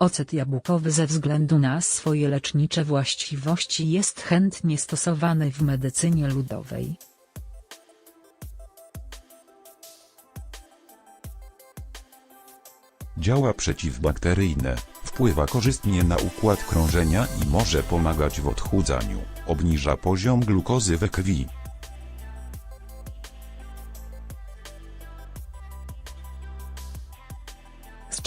Ocet jabłkowy ze względu na swoje lecznicze właściwości jest chętnie stosowany w medycynie ludowej. Działa przeciwbakteryjne, wpływa korzystnie na układ krążenia i może pomagać w odchudzaniu, obniża poziom glukozy we krwi.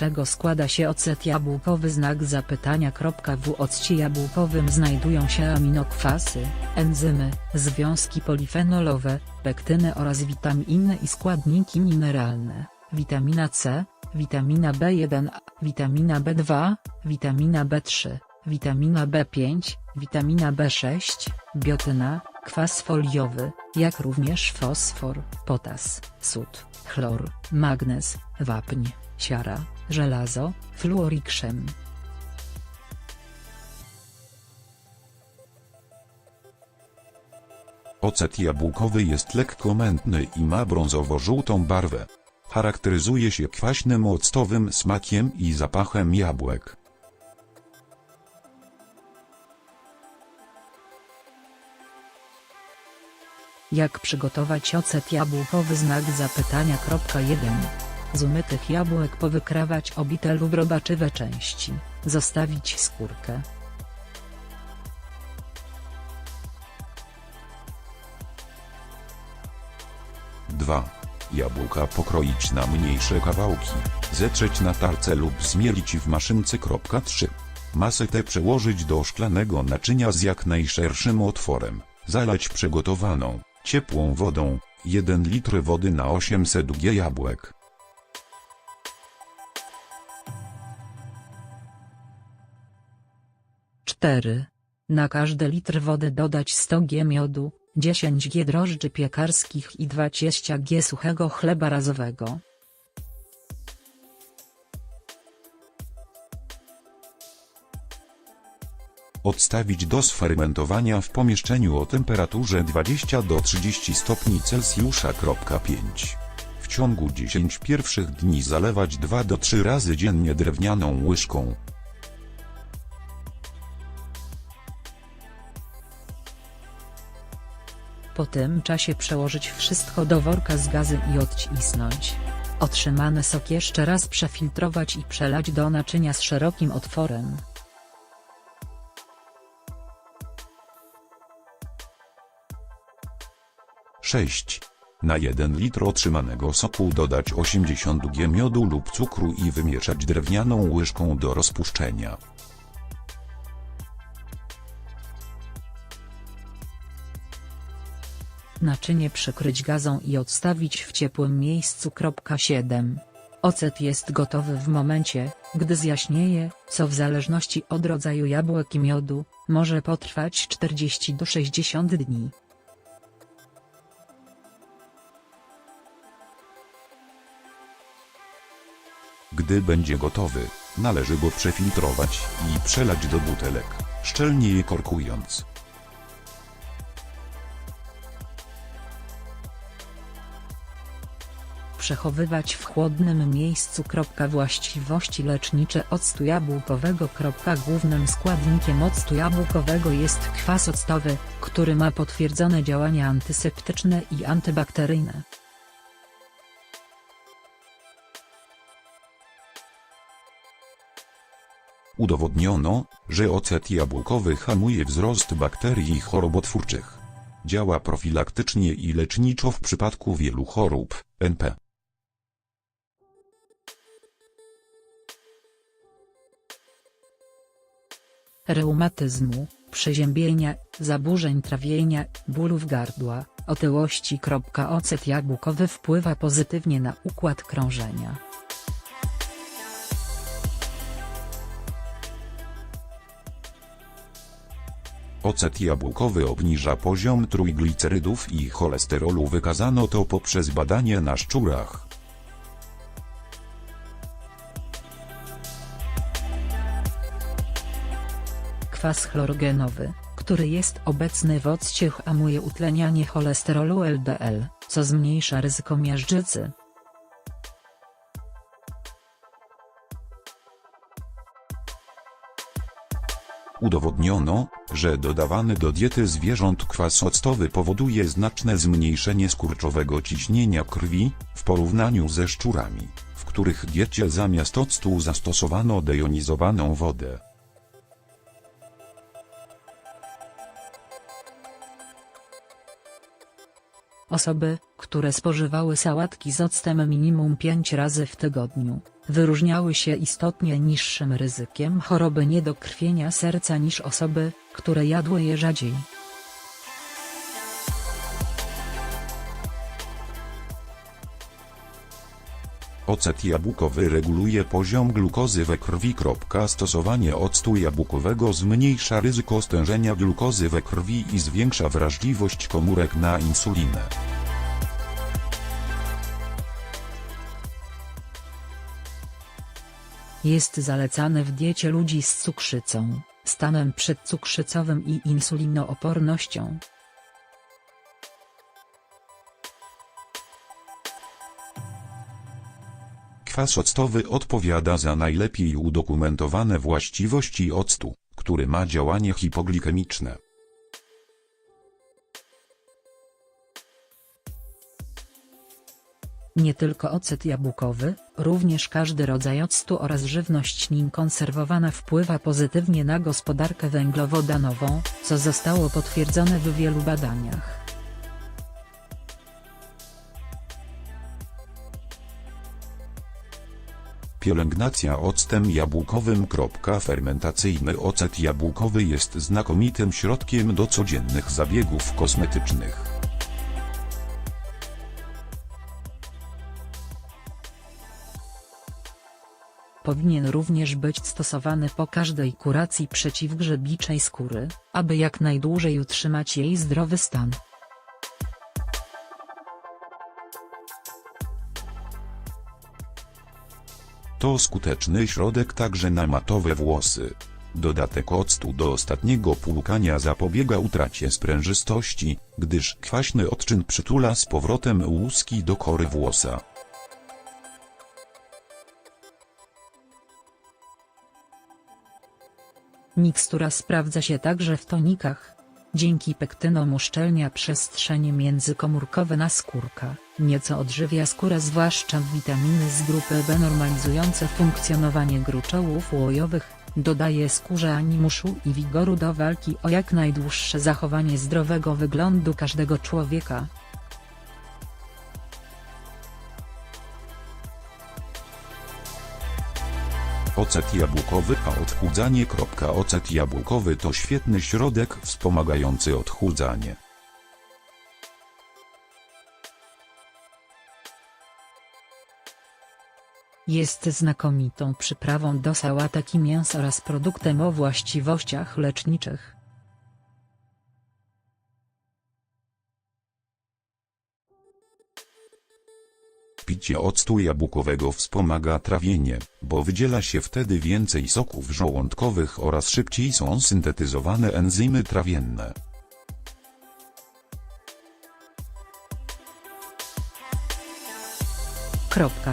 Czego składa się ocet jabłkowy znak zapytania. W occie jabłkowym znajdują się aminokwasy, enzymy, związki polifenolowe, pektyny oraz witaminy i składniki mineralne, witamina C, witamina B1, witamina B2, witamina B3, witamina B5, witamina B6, biotyna, kwas foliowy, jak również fosfor, potas, sód, chlor, magnez, wapń, siara, żelazo, fluor i krzem. Ocet jabłkowy jest lekko mętny i ma brązowo-żółtą barwę. Charakteryzuje się kwaśnym octowym smakiem i zapachem jabłek. Jak przygotować ocet jabłkowy znak zapytania. 1. Z umytych jabłek powykrawać obite lub robaczywe części, zostawić skórkę. Dwa. Jabłka pokroić na mniejsze kawałki, zetrzeć na tarce lub zmielić w maszynce. 3. Masę tę przełożyć do szklanego naczynia z jak najszerszym otworem, zalać przygotowaną, ciepłą wodą, 1 litr wody na 800 g jabłek. Cztery. Na każdy litr wody dodać 100 g miodu, 10 g drożdży piekarskich i 20 g suchego chleba razowego. Odstawić do sfermentowania w pomieszczeniu o temperaturze 20 do 30 stopni Celsjusza. 5. W ciągu 10 pierwszych dni zalewać 2 do 3 razy dziennie drewnianą łyżką. Po tym czasie przełożyć wszystko do worka z gazem i odcisnąć. Otrzymany sok jeszcze raz przefiltrować i przelać do naczynia z szerokim otworem. Sześć. Na 1 litr otrzymanego soku dodać 80 g miodu lub cukru i wymieszać drewnianą łyżką do rozpuszczenia. Naczynie przykryć gazą i odstawić w ciepłym miejscu. 7. Ocet jest gotowy w momencie, gdy zjaśnieje, co w zależności od rodzaju jabłek i miodu, może potrwać 40 do 60 dni. Gdy będzie gotowy, należy go przefiltrować i przelać do butelek, szczelnie je korkując. Przechowywać w chłodnym miejscu. Właściwości lecznicze octu jabłkowego. Głównym składnikiem octu jabłkowego jest kwas octowy, który ma potwierdzone działania antyseptyczne i antybakteryjne. Udowodniono, że ocet jabłkowy hamuje wzrost bakterii chorobotwórczych. Działa profilaktycznie i leczniczo w przypadku wielu chorób, NP. reumatyzmu, przeziębienia, zaburzeń trawienia, bólów gardła, otyłości. Ocet jabłkowy wpływa pozytywnie na układ krążenia. Ocet jabłkowy obniża poziom trójglicerydów i cholesterolu wykazano to poprzez badanie na szczurach. Kwas chlorogenowy, który jest obecny w occie hamuje utlenianie cholesterolu LDL, co zmniejsza ryzyko miażdżycy. Udowodniono, że dodawany do diety zwierząt kwas octowy powoduje znaczne zmniejszenie skurczowego ciśnienia krwi, w porównaniu ze szczurami, w których diecie zamiast octu zastosowano dejonizowaną wodę. Osoby, które spożywały sałatki z octem minimum 5 razy w tygodniu, wyróżniały się istotnie niższym ryzykiem choroby niedokrwienia serca niż osoby, które jadły je rzadziej. Ocet jabłkowy reguluje poziom glukozy we krwi. Stosowanie octu jabłkowego zmniejsza ryzyko stężenia glukozy we krwi i zwiększa wrażliwość komórek na insulinę. Jest zalecany w diecie ludzi z cukrzycą, stanem przedcukrzycowym i insulinoopornością. Kwas octowy odpowiada za najlepiej udokumentowane właściwości octu, który ma działanie hipoglikemiczne. Nie tylko ocet jabłkowy, również każdy rodzaj octu oraz żywność nim konserwowana wpływa pozytywnie na gospodarkę węglowodanową, co zostało potwierdzone w wielu badaniach. Pielęgnacja octem jabłkowym. Fermentacyjny ocet jabłkowy jest znakomitym środkiem do codziennych zabiegów kosmetycznych. Powinien również być stosowany po każdej kuracji przeciwgrzebiczej skóry, aby jak najdłużej utrzymać jej zdrowy stan. To skuteczny środek także na matowe włosy. Dodatek octu do ostatniego płukania zapobiega utracie sprężystości, gdyż kwaśny odczyn przytula z powrotem łuski do kory włosa. Mikstura sprawdza się także w tonikach. Dzięki pektynom uszczelnia przestrzenie międzykomórkowe naskórka, nieco odżywia skórę zwłaszcza witaminy z grupy B normalizujące funkcjonowanie gruczołów łojowych, dodaje skórze animuszu i wigoru do walki o jak najdłuższe zachowanie zdrowego wyglądu każdego człowieka. Ocet jabłkowy a odchudzanie. Ocet jabłkowy to świetny środek wspomagający odchudzanie. Jest znakomitą przyprawą do sałatek i mięs oraz produktem o właściwościach leczniczych. Picie octu jabłkowego wspomaga trawienie, bo wydziela się wtedy więcej soków żołądkowych oraz szybciej są syntetyzowane enzymy trawienne.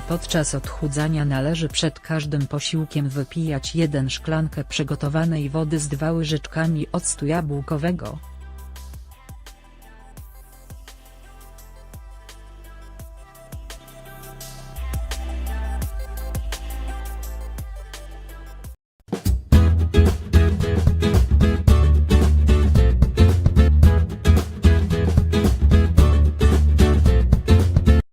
Podczas odchudzania należy przed każdym posiłkiem wypijać jeden szklankę przygotowanej wody z dwa łyżeczkami octu jabłkowego,